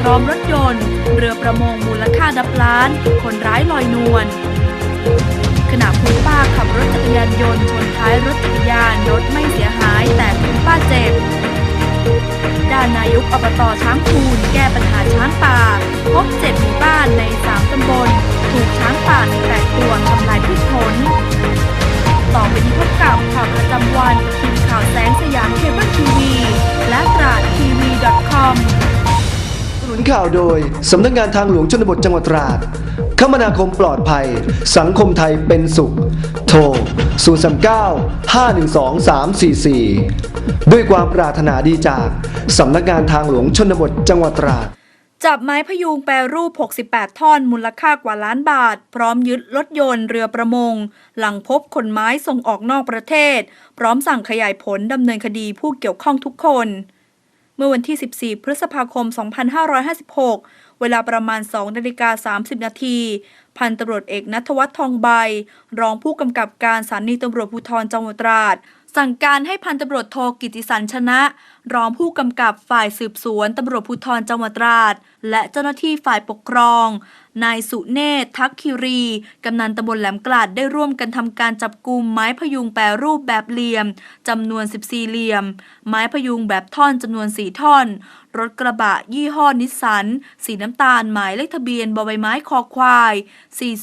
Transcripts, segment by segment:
พร้อมรถยนต์ เรือประมงมูลค่านับล้าน คนร้ายลอยนวลขณะคุณป้าขับรถจักรยานยนต์ชนท้ายรถจักรยานรถไม่เสียหายแต่คุณป้าเจ็บด้านนายกอบตช้างคูนแก้ปัญหาช้างป่า พบเจ็ดหมู่บ้านในสามตำบล ถูกช้างป่าในแปดตัวทำลายพืชผล ต่อไปนี้พบกับข่าวประจำวัน ข่าวโดย สำนักงานทางหลวงชนบทจังหวัดตราด คมนาคมปลอดภัย สังคมไทยเป็นสุข โทร 039 512 344 ด้วยความปรารถนาดีจาก สำนักงานทางหลวงชนบทจังหวัดตราดจับไม้พยุงแปรรูป 68 ท่อน มูลค่ากว่าล้านบาท พร้อมยึดรถยนต์เรือประมง หลังพบขนไม้ส่งออกนอกประเทศ พร้อมสั่งขยายผลดำเนินคดีผู้เกี่ยวข้องทุกคน เมื่อวันที่ 14 พฤษภาคม 2556 เวลาประมาณ 2 นาฬิกา 30 นาที พันตำรวจเอกนัทวัฒน์ทองใบ รองผู้กำกับการสถานีตำรวจภูธรจังหวัดตราด สั่งการให้พันตำรวจโทกิติสันชนะ รองผู้กำกับฝ่ายสืบสวนตำรวจภูธรจังหวัดตราด และเจ้าหน้าที่ฝ่ายปกครอง นายสุเนศทักคิรี กำนันตำบลแหลมกลาดได้ร่วมกันทำการจับกลุ่มไม้พยุงแปรรูปแบบเหลี่ยมจำนวน 14 เหลี่ยม ไม้พยุงแบบท่อนจำนวน 4 ท่อน รถกระบะยี่ห้อนิสสัน สีน้ำตาลหมายเลขทะเบียนบใบไม้คอควาย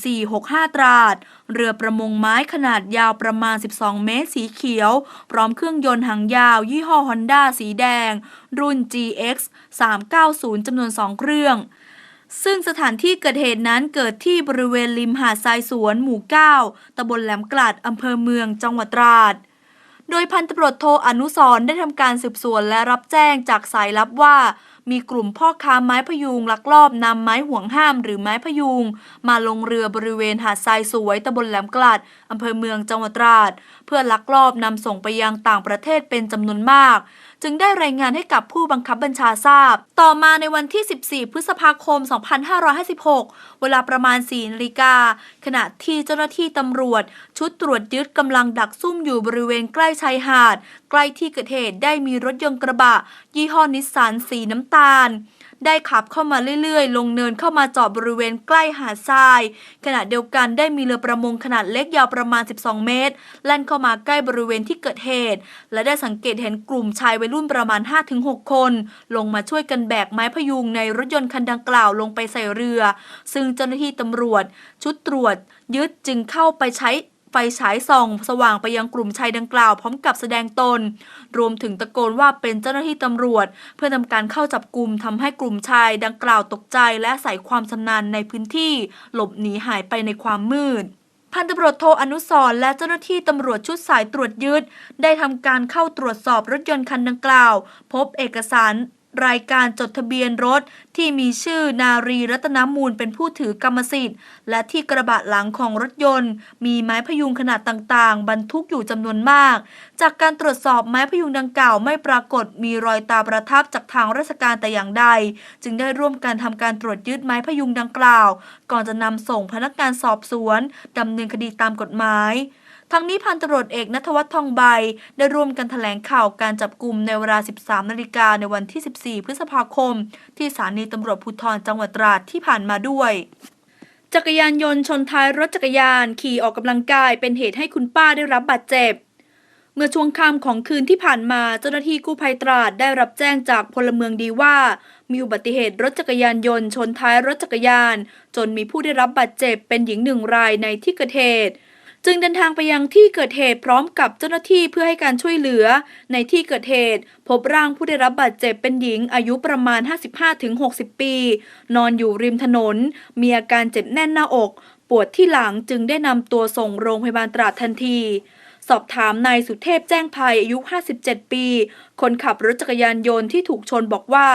4465 ตราด เรือประมงไม้ขนาดยาวประมาณ 12 เมตรสีเขียว พร้อมเครื่องยนต์หางยาว ยี่ห้อฮอนด้าสีแดง รุ่น GX 390จำนวน 2 เครื่อง ซึ่งสถานที่เกิดเหตุนั้นเกิดที่บริเวณริมหาดทรายสวนหมู่ 9ตำบลแหลมกลาดอำเภอเมืองจังหวัดตราด โดยพันตำรวจโทอนุสรได้ทำการสืบสวนและรับแจ้งจากสายลับว่า มีกลุ่มพ่อค้าไม้พยุงลักลอบนำไม้ห่วงห้ามหรือไม้พยุง มาลงเรือบริเวณหาดทรายสวยตำบลแหลมกลาดอำเภอเมืองจังหวัดตราด เพื่อลักลอบนำส่งไปยังต่างประเทศเป็นจำนวนมาก จึงได้รายงานให้กับผู้บังคับบัญชาทราบ ต่อมาในวันที่ 14 พฤษภาคม 2556 เวลาประมาณ 4นาฬิกา ขณะที่เจ้าหน้าที่ตำรวจ ชุดตรวจยึดกำลังดักซุ่มอยู่บริเวณใกล้ชายหาด ใกล้ที่เกิดเหตุได้มีรถยนต์กระบะ ยี่ห้อนิสสันสีน้ำตาล ได้ขับเข้ามาเรื่อยๆ ลงเนินเข้ามาจอดบริเวณใกล้หาดทราย ขณะเดียวกันได้มีเรือประมงขนาดเล็กยาวประมาณ 12 เมตร แล่นเข้ามาใกล้บริเวณที่เกิดเหตุ และได้สังเกตเห็นกลุ่มชายวัยรุ่นประมาณ 5-6 คน ลงมาช่วยกันแบกไม้พยุงในรถยนต์คันดังกล่าวลงไปใส่เรือ ซึ่งเจ้าหน้าที่ตำรวจ ชุดตรวจยึดจึงเข้าไปใช้ ไฟฉายส่อง สว่างไปยังกลุ่มชายดังกล่าวพร้อมกับแสดงตน รวมถึงตะโกนว่าเป็นเจ้าหน้าที่ตำรวจ เพื่อทำการเข้าจับกลุ่มทำให้กลุ่มชายดังกล่าวตกใจและอาศัยความชำนาญในพื้นที่ หลบหนีหายไปในความมืดพันตำรวจโทอนุสรและเจ้าหน้าที่ตำรวจชุดสายตรวจยึด ได้ทำการเข้าตรวจสอบรถยนต์คันดังกล่าว พบเอกสาร รายการจดทะเบียนรถที่มีชื่อนารีรัตนมูลเป็นผู้ถือกรรมสิทธิ์ และที่กระบะหลังของรถยนต์ มีไม้พยุงขนาดต่างๆ บรรทุกอยู่จำนวนมาก จากการตรวจสอบไม้พยุงดังกล่าวไม่ปรากฏมีรอยตาประทับจากทางราชการแต่อย่างใด จึงได้ร่วมกันทำการตรวจยึดไม้พยุงดังกล่าว ก่อนจะนำส่งพนักงานสอบสวนดำเนินคดีตามกฎหมาย ทั้งนี้พันตำรวจเอกนัทวัฒน์ทองใบ ได้ร่วมกันแถลงข่าวการจับกลุ่มในเวลา 13 นาฬิกาในวันที่ 14 พฤษภาคม ที่สถานีตำรวจภูธรจังหวัดตราดที่ผ่านมาด้วยจักรยานยนต์ชนท้ายรถจักรยานขี่ออกกำลังกายเป็นเหตุให้คุณป้าได้รับบาดเจ็บ เมื่อช่วงค่ำของคืนที่ผ่านมาเจ้าหน้าที่กู้ภัยตราดได้รับแจ้งจากพลเมืองดีว่า มีอุบัติเหตุรถจักรยานยนต์ชนท้ายรถจักรยาน จนมีผู้ได้รับบาดเจ็บเป็นหญิงหนึ่งรายในที่เกิดเหตุ จึงเดินทางไปยังที่เกิดเหตุพร้อมกับเจ้าหน้าที่เพื่อให้การช่วยเหลือ ในที่เกิดเหตุ พบร่างผู้ได้รับบาดเจ็บเป็นหญิงอายุประมาณ 55-60 ปี นอนอยู่ริมถนน มีอาการเจ็บแน่นหน้าอก ปวดที่หลังจึงได้นำตัวส่งโรงพยาบาลตราดทันทีสอบถามนายสุเทพแจ้งภัยอายุ 57 ปี คนขับรถจักรยานยนต์ที่ถูกชนบอกว่า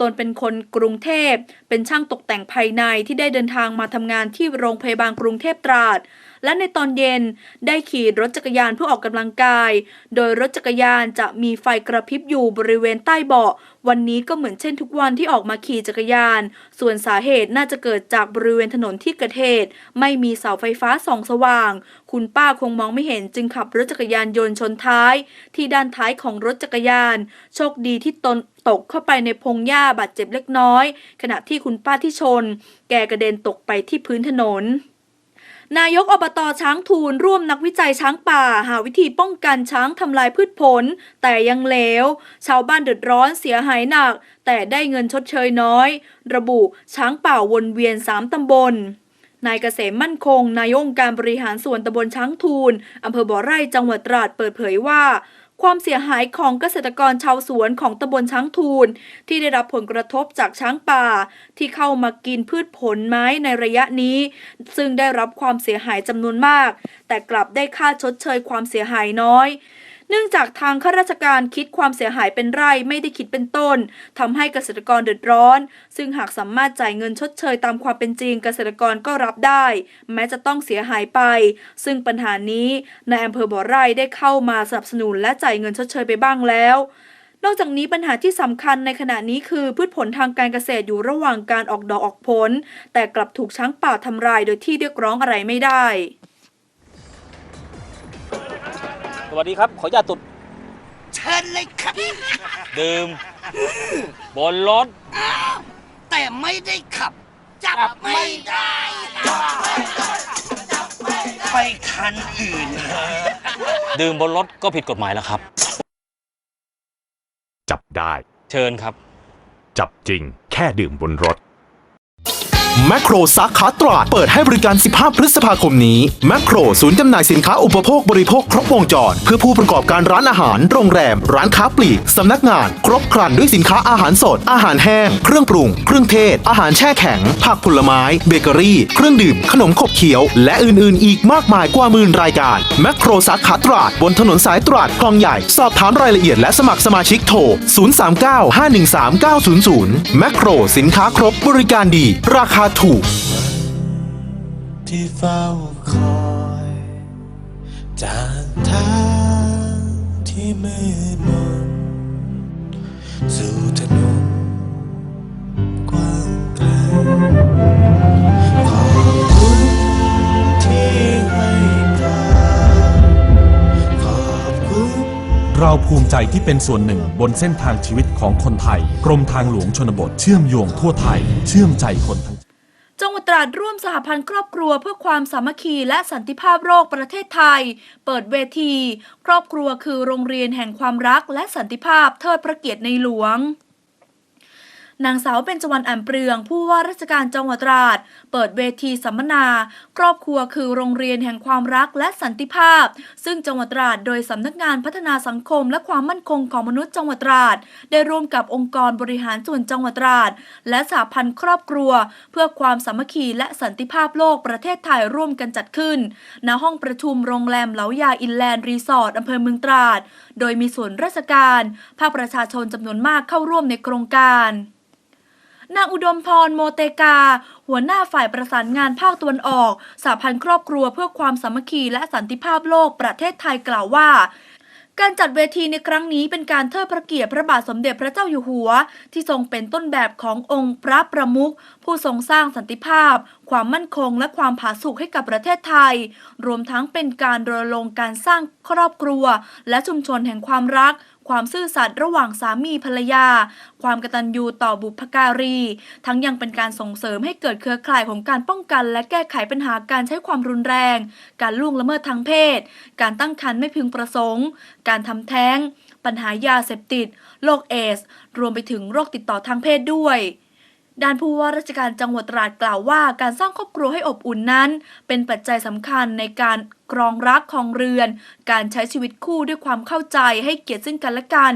ตนเป็นคนกรุงเทพ เป็นช่างตกแต่งภายในที่ได้เดินทางมาทำงานที่โรงพยาบาลกรุงเทพตราด และในตอนเย็นได้ขี่รถจักรยานเพื่อออกกำลังกาย โดยรถจักรยานจะมีไฟกระพริบอยู่บริเวณใต้เบาะ วันนี้ก็เหมือนเช่นทุกวันที่ออกมาขี่จักรยาน ส่วนสาเหตุน่าจะเกิดจากบริเวณถนนที่เกิดเหตุ ไม่มีเสาไฟฟ้าส่องสว่าง คุณป้าคงมองไม่เห็นจึงขับรถจักรยานยนต์ชนท้าย ที่ด้านท้ายของรถจักรยาน โชคดีที่ตนตกเข้าไปในพงหญ้าบาดเจ็บเล็กน้อย ขณะที่คุณป้าที่ชน แกกระเด็นตกไปที่พื้นถนน นายกอบตช้างทูลร่วมนักวิจัยช้างป่า หาวิธีป้องกันช้างทำลายพืชผล แต่ยังเลวชาวบ้านเดือดร้อนเสียหายหนัก แต่ได้เงินชดเชยน้อย ระบุช้างป่าวนเวียนสามตำบลนายเกษมมั่นคง นายกองค์การบริหารส่วนตำบลช้างทูลอำเภอบ่อไร่จังหวัดตราดเปิดเผยว่า ความเสียหายของเกษตรกรชาวสวนของตำบลช้างทูล ที่ได้รับผลกระทบจากช้างป่า ที่เข้ามากินพืชผลไม้ในระยะนี้ ซึ่งได้รับความเสียหายจำนวนมาก แต่กลับได้ค่าชดเชยความเสียหายน้อย เนื่องจากทางข้าราชการคิดความเสียหายเป็นไร่ไม่ได้คิดเป็นต้นทำให้เกษตรกรเดือดร้อน ซึ่งหากสามารถจ่ายเงินชดเชยตามความเป็นจริงเกษตรกรก็รับได้ แม้จะต้องเสียหายไป ซึ่งปัญหานี้นายอำเภอบ่อไร่ได้เข้ามาสนับสนุนและจ่ายเงินชดเชยไปบ้างแล้วนอกจากนี้ปัญหาที่สำคัญในขณะนี้คือพืชผลทางการเกษตรอยู่ระหว่างการออกดอกออกผล แต่กลับถูกช้างป่าทำลายโดยที่เรียกร้องอะไรไม่ได้ สวัสดีครับ ขออนุญาตตุดเชิญเลยครับ ดื่มบนรถ แต่ไม่ได้ขับ จับไม่ได้ ไปคันอื่นดื่มบนรถก็ผิดกฎหมายแล้วครับ จับได้ เชิญครับ จับจริง แค่ดื่มบนรถ แมคโครสาขาตราดเปิดให้บริการ 15 พฤษภาคมนี้ แมคโครศูนย์จำหน่ายสินค้าอุปโภคบริโภคครบวงจร เพื่อผู้ประกอบการร้านอาหาร โรงแรม ร้านค้าปลีก สำนักงาน ครบครันด้วยสินค้าอาหารสด อาหารแห้ง เครื่องปรุง เครื่องเทศ อาหารแช่แข็ง ผักผลไม้ เบเกอรี่ เครื่องดื่ม ขนมขบเคี้ยว และอื่นๆ อีกมากมายกว่าหมื่นรายการ แมคโครสาขาตราดบนถนนสายตราดคลองใหญ่ สอบถามรายละเอียดและสมัครสมาชิกโทร 039-513-900 แมคโครสินค้าครบ บริการดี ราคาาถูก ที่เฝ้าคอยจากทางที่มืดมนสู่ถนนกว้างไกลขอบคุณที่ให้การขอบคุณเราภูมิใจที่เป็นส่วนหนึ่งบนเส้นทางชีวิตของคนไทย กรมทางหลวงชนบทเชื่อมโยงทั่วไทย เชื่อมใจคนทั้ง ตราดร่วมสหพันธ์ครอบครัวเพื่อความสามัคคีและสันติภาพโลกประเทศไทย เปิดเวที ครอบครัวคือโรงเรียนแห่งความรักและสันติภาพเทิดพระเกียรติในหลวง นางสาวเบญจวรรณอ่ำเปรือง ผู้ว่าราชการจังหวัดตราด เปิดเวทีสัมมนา ครอบครัวคือโรงเรียนแห่งความรักและสันติภาพ ซึ่งจังหวัดตราดโดยสำนักงานพัฒนาสังคมและความมั่นคงของมนุษย์จังหวัดตราด ได้ร่วมกับองค์กรบริหารส่วนจังหวัดตราด และสหพันธ์ครอบครัว เพื่อความสามัคคีและสันติภาพโลกประเทศไทยร่วมกันจัดขึ้น ณห้องประชุมโรงแรมเหลายาอินแลนด์รีสอร์ทอำเภอเมืองตราด โดยมีส่วนราชการ ภาคประชาชนจำนวนมากเข้าร่วมในโครงการ นางอุดมพรโมเตกา หัวหน้าฝ่ายประสานงานภาคตะวันออกสหพันธ์ครอบครัวเพื่อความสามัคคีและสันติภาพโลกประเทศไทยกล่าวว่าการจัดเวทีในครั้งนี้เป็นการเทิดพระเกียรติพระบาทสมเด็จพระเจ้าอยู่หัว ที่ทรงเป็นต้นแบบขององค์พระประมุขผู้ทรงสร้างสันติภาพ ความมั่นคงและความผาสุกให้กับประเทศไทย รวมทั้งเป็นการรณรงค์การสร้างครอบครัว และชุมชนแห่งความรัก ความซื่อสัตย์ระหว่างสามีภรรยา ความกตัญญูต่อบุพการี ทั้งยังเป็นการส่งเสริมให้เกิดเครือข่ายของการป้องกันและแก้ไขปัญหาการใช้ความรุนแรง การล่วงละเมิดทางเพศ การตั้งครรภ์ไม่พึงประสงค์ การทำแท้ง ปัญหายาเสพติด โรคเอส รวมไปถึงโรคติดต่อทางเพศด้วย ด้านผู้ว่าราชการจังหวัดตราดกล่าวว่า การสร้างครอบครัวให้อบอุ่นนั้น เป็นปัจจัยสำคัญในการกรองรักของเรือน การใช้ชีวิตคู่ด้วยความเข้าใจให้เกียรติซึ่งกันและกัน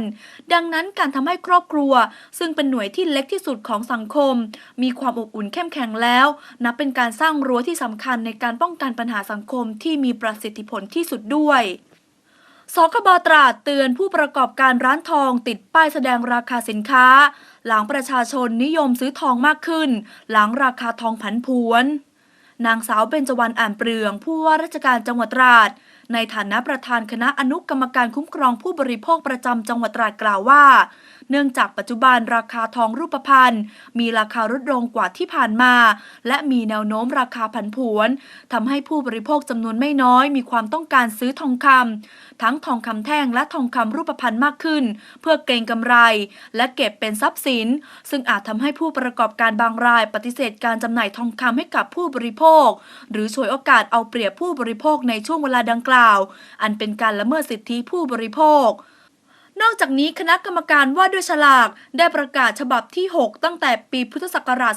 ดังนั้นการทำให้ครอบครัว ซึ่งเป็นหน่วยที่เล็กที่สุดของสังคม มีความอบอุ่นเข้มแข็งแล้ว นับเป็นการสร้างรั้วที่สำคัญในการป้องกันปัญหาสังคมที่มีประสิทธิผลที่สุดด้วยสคบตราดเตือนผู้ประกอบการร้านทองติดป้ายแสดงราคาสินค้า หลังประชาชนนิยมซื้อทองมากขึ้น หลังราคาทองผันผวน นางสาวเบญจวรรณอ่านเปลือง ผู้ว่าราชการจังหวัดตราด ในฐานะประธานคณะอนุกรรมการคุ้มครองผู้บริโภคประจำจังหวัดตราดกล่าวว่า เนื่องจากปัจจุบันราคาทองรูปพรรณมีราคาลดลงกว่าที่ผ่านมา และมีแนวโน้มราคาผันผวนทำให้ผู้บริโภคจำนวนไม่น้อย มีความต้องการซื้อทองคำทั้งทองคำแท่งและทองคำรูปพรรณมากขึ้น เพื่อเก็งกำไร และเก็บเป็นทรัพย์สิน ซึ่งอาจทำให้ผู้ประกอบการบางรายปฏิเสธการจำหน่ายทองคำให้กับผู้บริโภค หรือฉวยโอกาสเอาเปรียบผู้บริโภคในช่วงเวลาดังกล่าวอันเป็นการละเมิดสิทธิผู้บริโภค นอกจากนี้คณะกรรมการว่าด้วยฉลากได้ประกาศฉบับที่ 6 ตั้งแต่ปีพุทธศักราช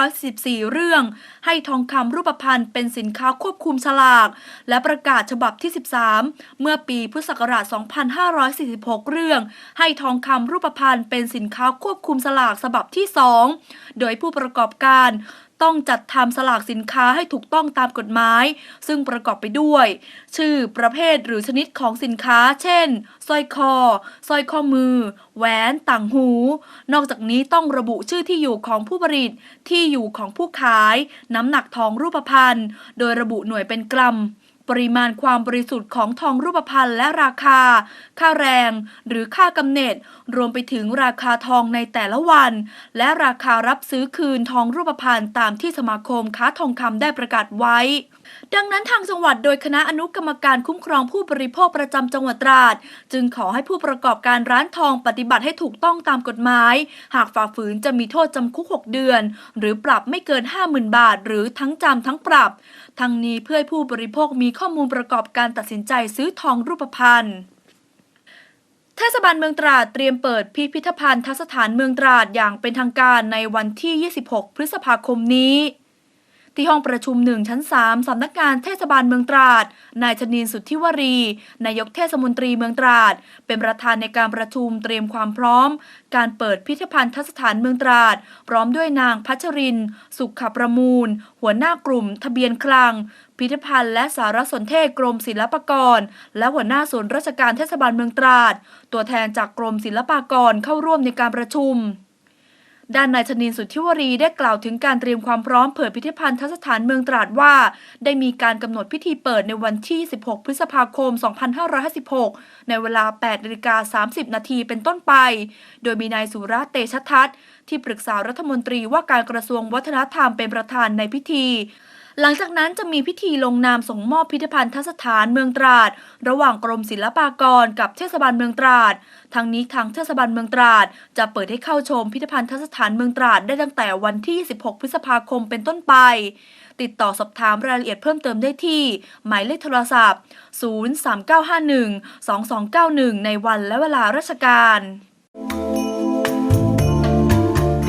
2514 เรื่อง ให้ทองคำรูปพรรณเป็นสินค้าควบคุมฉลาก และประกาศฉบับที่ 13 เมื่อปีพุทธศักราช 2546 เรื่อง ให้ทองคำรูปพรรณเป็นสินค้าควบคุมฉลากฉบับที่ 2 โดยผู้ประกอบการ ต้องจัดทำสลากสินค้าให้ถูกต้องตามกฎหมาย ซึ่งประกอบไปด้วย ชื่อประเภทหรือชนิดของสินค้า เช่นสร้อยคอสร้อยข้อมือ แหวนต่างหู นอกจากนี้ต้องระบุชื่อที่อยู่ของผู้ผลิต ที่อยู่ของผู้ขาย น้ำหนักทองรูปพรรณโดยระบุหน่วยเป็นกรัม ปริมาณความบริสุทธิ์ของทองรูปพรรณและราคา ค่าแรง หรือค่ากำเนิดรวมไปถึงราคาทองในแต่ละวัน และราคารับซื้อคืนทองรูปพรรณตามที่สมาคมค้าทองคำได้ประกาศไว้ ดังนั้นทางจังหวัดโดยคณะอนุกรรมการคุ้มครองผู้บริโภคประจำจังหวัดตราด จึงขอให้ผู้ประกอบการร้านทองปฏิบัติให้ถูกต้องตามกฎหมาย หากฝ่าฝืนจะมีโทษจำคุก 6 เดือน หรือปรับไม่เกิน 50,000 บาท หรือทั้งจำทั้งปรับ ทั้งนี้เพื่อให้ผู้บริโภคมีข้อมูลประกอบการตัดสินใจซื้อทองรูปพรรณเทศบาลเมืองตราดเตรียมเปิดพิพิธภัณฑ์ทัศถานเมืองตราดอย่างเป็นทางการในวันที่ 26 พฤษภาคมนี้ ที่ห้องประชุมหนึ่งชั้น 3 สำนักงานเทศบาลเมืองตราด นายชนินสุทธิวรี นายกเทศมนตรีเมืองตราด เป็นประธานในการประชุมเตรียมความพร้อม การเปิดพิพิธภัณฑ์ทัศถานเมืองตราด พร้อมด้วยนางพัชริน สุขประมูล หัวหน้ากลุ่ม ทะเบียนคลัง พิพิธภัณฑ์และสารสนเทศกรมศิลปากร และหัวหน้าส่วนราชการเทศบาลเมืองตราด ตัวแทนจากกรมศิลปากรเข้าร่วมในการประชุม ด้านนายชนินสุทธิวรีได้กล่าวถึงการเตรียมความพร้อมเปิดพิพิธภัณฑ์ทัศถานเมืองตราดว่า ได้มีการกำหนดพิธีเปิดในวันที่ 16 พฤษภาคม 2556 ในเวลา 8นาฬิกา30 นาทีเป็นต้นไป โดยมีนายสุราเตชทัศน์ที่ปรึกษารัฐมนตรีว่าการกระทรวงวัฒนธรรมเป็นประธานในพิธี หลังจากนั้นจะมีพิธีลงนามส่งมอบพิพิธภัณฑ์ทัศถานเมืองตราด ระหว่างกรมศิลปากรกับเทศบาลเมืองตราด ทั้งนี้ทางเทศบาลเมืองตราด จะเปิดให้เข้าชมพิพิธภัณฑ์ทัศถานเมืองตราดได้ตั้งแต่วันที่ 16 พฤษภาคมเป็นต้นไป ติดต่อสอบถามรายละเอียดเพิ่มเติมได้ที่ หมายเลขโทรศัพท์ 03951 2291 ในวันและเวลาราชการ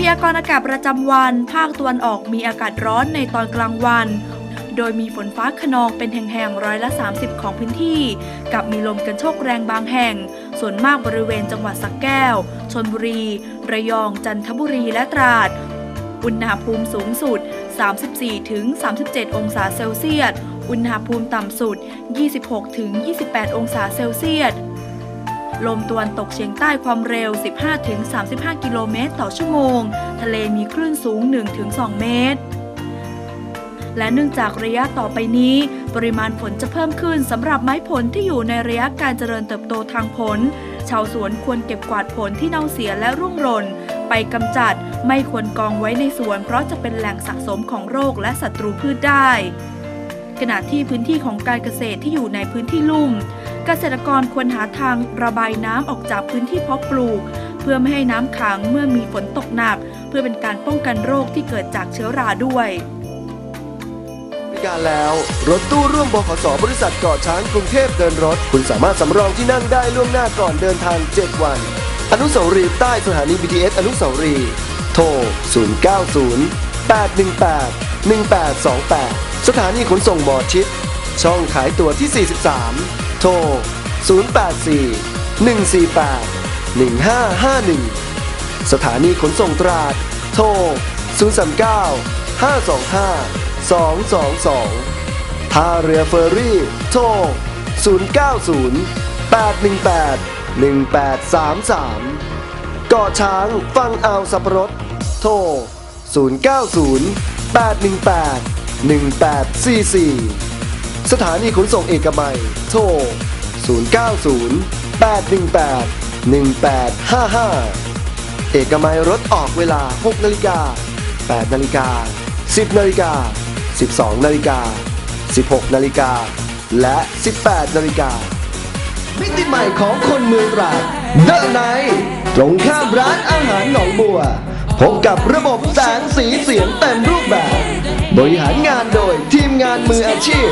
พยากรณ์อากาศประจำวัน ภาคตะวันออกมีอากาศร้อนในตอนกลางวัน โดยมีฝนฟ้าขนองเป็นแห่งๆร้อยละ 30 ของพื้นที่ กับมีลมกันโชกแรงบางแห่ง ส่วนมากบริเวณจังหวัดสักแก้ว ชนบุรี ระยอง จันทบุรีและตราด อุณหภูมิสูงสุด 34-37 องศาเซลเซียส อุณหภูมิต่ำสุด 26-28 องศาเซลเซียส ลมตะวันตกเฉียงใต้ความเร็ว 15-35 กิโลเมตรต่อชั่วโมง ทะเลมีคลื่นสูง 1-2 เมตร และเนื่องจากระยะต่อไปนี้ ปริมาณฝนจะเพิ่มขึ้นสำหรับไม้ผลที่อยู่ในระยะการเจริญเติบโตทางผล ชาวสวนควรเก็บกวาดผลที่เน่าเสียและร่วงหล่นไปกำจัดไม่ควรกองไว้ในสวน เพราะจะเป็นแหล่งสะสมของโรคและศัตรูพืชได้ขณะที่พื้นที่ของการเกษตรที่อยู่ในพื้นที่ลุ่ม เกษตรกรควรหาทางระบายน้ำออกจากพื้นที่เพาะปลูก เพื่อไม่ให้น้ำขังเมื่อมีฝนตกหนัก เพื่อเป็นการป้องกันโรคที่เกิดจากเชื้อราด้วยวิการแล้วรถตู้ร่วมบขสบริษัทเกาะช้างกรุงเทพเดินรถ คุณสามารถสำรองที่นั่งได้ล่วงหน้าก่อนเดินทาง 7 วัน อนุสาวรีย์ใต้สถานี BTS อนุสาวรีย์โทร 090 818 1828 สถานีขนส่งหมอชิด ช่องขายตั๋วที่ 43 โทร 084 148 1551 สถานีขนส่งตราด โทร 039 525 222 ท่าเรือเฟอร์รี่ โทร 090 818 1833 เกาะช้างฟังอ่าวสับปะรด โทร 090 818 1844 สถานีขนส่งเอกมัย โทร 090 818 1855 เอกมัยรถออกเวลา 6 นาฬิกา 8 นาฬิกา 10 นาฬิกา 12 นาฬิกา 16 นาฬิกา และ 18 นาฬิกา มิติใหม่ของคนเมืองตราดเดอะไนตรงข้ามร้านอาหารหนองบัว พบกับระบบแสงสีเสียงเต็มรูปแบบ บริหารงานโดยทีมงานมืออาชีพ